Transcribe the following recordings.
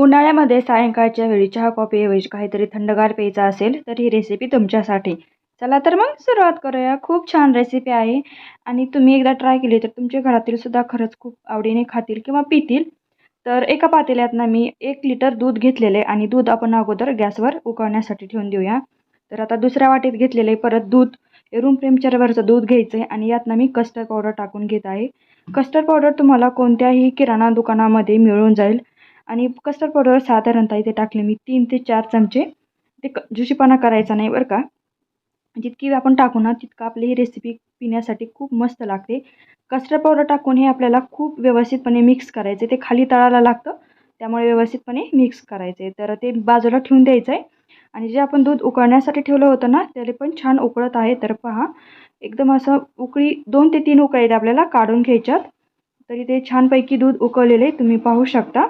उन्हाळ्यामध्ये सायंकाळच्या वेळी चहा कॉफीऐवजी काहीतरी थंडगार प्यायचं असेल तर ही रेसिपी तुमच्यासाठी. चला तर मग सुरुवात करूया. खूप छान रेसिपी आहे आणि तुम्ही एकदा ट्राय केली तर तुमच्या घरातील सुद्धा खरंच खूप आवडीने खातील किंवा पितील. तर एका पातेल्यात ना मी एक लिटर दूध घेतलेले आणि दूध आपण अगोदर गॅसवर उकळण्यासाठी ठेवून देऊया. तर आता दुसऱ्या वाटीत घेतलेले परत दूध रूम टेम्परेचरवरचं दूध घ्यायचं आहे आणि यात ना मी कस्टर्ड पावडर टाकून घेत आहे. कस्टर्ड पावडर तुम्हाला कोणत्याही किराणा दुकानामध्ये मिळून जाईल. आणि कस्टर्ड पावडर साधारणतः इथे टाकले मी तीन ते चार चमचे. ते क जुशीपणा करायचा नाही बरं का. जितकी आपण टाकू ना तितकं आपली ही रेसिपी पिण्यासाठी खूप मस्त लागते. कस्टर्ड पावडर टाकून हे आपल्याला खूप व्यवस्थितपणे मिक्स करायचे ते खाली तळाला लागतं त्यामुळे व्यवस्थितपणे मिक्स करायचे तर ते बाजूला ठेवून द्यायचं आहे आणि जे आपण दूध उकळण्यासाठी ठेवलं होतं ना त्याला पण छान उकळत आहे. तर पहा एकदम असं उकळी दोन ते तीन उकळी आहेत आपल्याला काढून घ्यायच्यात. तरी ते छानपैकी दूध उकळलेले तुम्ही पाहू शकता.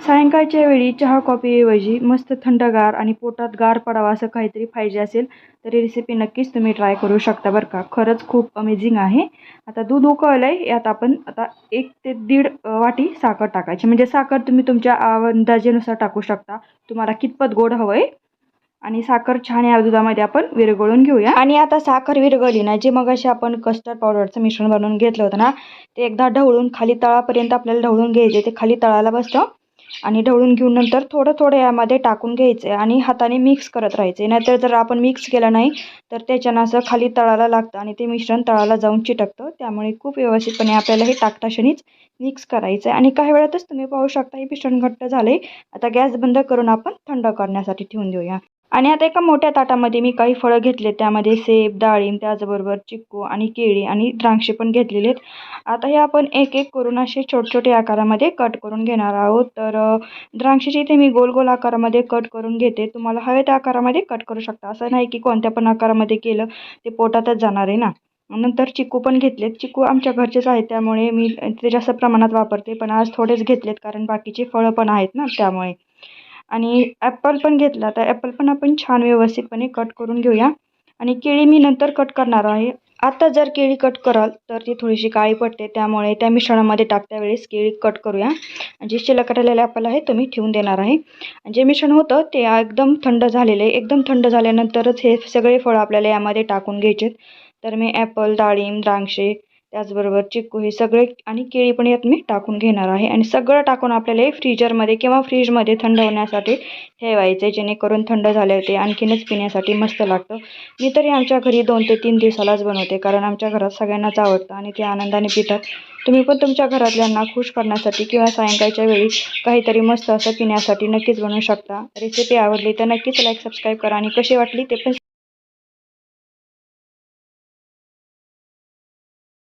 सायंकाळच्या वेळी चहा कॉफीऐवजी मस्त थंडगार आणि पोटात गार पडावा असं काहीतरी पाहिजे असेल तर ही रेसिपी नक्कीच तुम्ही ट्राय करू शकता बरं का. खरंच खूप अमेझिंग आहे. आता दूध उकळलं आहे यात आपण आता एक ते दीड वाटी साखर टाकायची. म्हणजे साखर तुम्ही तुमच्या आव- अंदाजेनुसार टाकू शकता. तुम्हाला कितपत गोड हवं आहे आणि साखर छान या दुधामध्ये. आपण विरघळून घेऊया. आणि आता साखर विरघळली ना जे मग असे आपण कस्टर्ड पावडरचं मिश्रण बनवून घेतलं होतं ना ते एकदा ढवळून खाली तळापर्यंत आपल्याला ढवळून घ्यायचे. ते खाली तळाला बसतं. आणि ढवळून घेऊन नंतर थोडं थोडं यामध्ये टाकून घ्यायचं आहे आणि हाताने मिक्स करत राहायचे. नाहीतर जर आपण मिक्स केलं नाही तर त्याच्यानं असं खाली तळाला लागतं आणि ते मिश्रण तळाला जाऊन चिटकतं. त्यामुळे खूप व्यवस्थितपणे आपल्याला हे टाकताक्षणीच मिक्स करायचं आहे आणि काही वेळातच तुम्ही पाहू शकता हे मिश्रण घट्ट झाले आता गॅस बंद करून आपण थंड करण्यासाठी ठेवून देऊया. आणि आता एका मोठ्या ताटामध्ये मी काही फळं घेतले त्यामध्ये सेब डाळिंब त्याचबरोबर चिक्कू आणि केळी आणि द्राक्षे पण घेतलेले आहेत. आता हे आपण एक एक करून असे छोटे छोटे आकारामध्ये कट करून घेणार आहोत. तर द्राक्षेचे इथे मी गोल गोल आकारामध्ये कट करून घेते. तुम्हाला हवे त्या आकारामध्ये कट करू शकता. असं नाही की कोणत्या पण आकारामध्ये केलं ते पोटातच जाणार आहे ना. नंतर चिकू पण घेतलेत. चिकू आमच्या घरचेच आहेत त्यामुळे मी ते जास्त प्रमाणात वापरते. पण आज थोडेच घेतलेत कारण बाकीचे फळं पण आहेत ना त्यामुळे. आणि ॲपल पण घेतला. तर ॲपल पण आपण छान व्यवस्थितपणे कट करून घेऊया. आणि केळी मी नंतर कट करणार आहे. आता जर केळी कट कराल तर ती थोडीशी काळी पडते. त्यामुळे त्या मिश्रणामध्ये टाकत्या वेळेस केळी कट करूया. जे शिल्लक राहिलेले ॲपल आहे तो मी ठेवून देणार आहे. जे मिश्रण होतं ते एकदम थंड झालेले. एकदम थंड झाल्यानंतरच हे सगळे फळं आपल्याला यामध्ये टाकून घ्यायचे तर मी ॲपल डाळिंब द्राक्षे त्याचबरोबर चिक्कू हे सगळे आणि केळी पण यात मी टाकून घेणार आहे. आणि सगळं टाकून आपल्याला हे फ्रीजरमध्ये किंवा फ्रीजमध्ये थंड होण्यासाठी ठेवायचं जेणेकरून थंड झाले ते आणखीनच पिण्यासाठी मस्त लागतं. मी तरी आमच्या घरी दोन ते तीन दिवसालाच बनवते कारण आमच्या घरात सगळ्यांनाच आवडतं आणि ते आनंदाने पितात. तुम्ही पण तुमच्या घरातल्यांना खुश करण्यासाठी किंवा सायंकाळच्या वेळी काहीतरी मस्त असं पिण्यासाठी नक्कीच बनवू शकता. रेसिपी आवडली तर नक्कीच लाईक सबस्क्राईब करा आणि कशी वाटली ते पण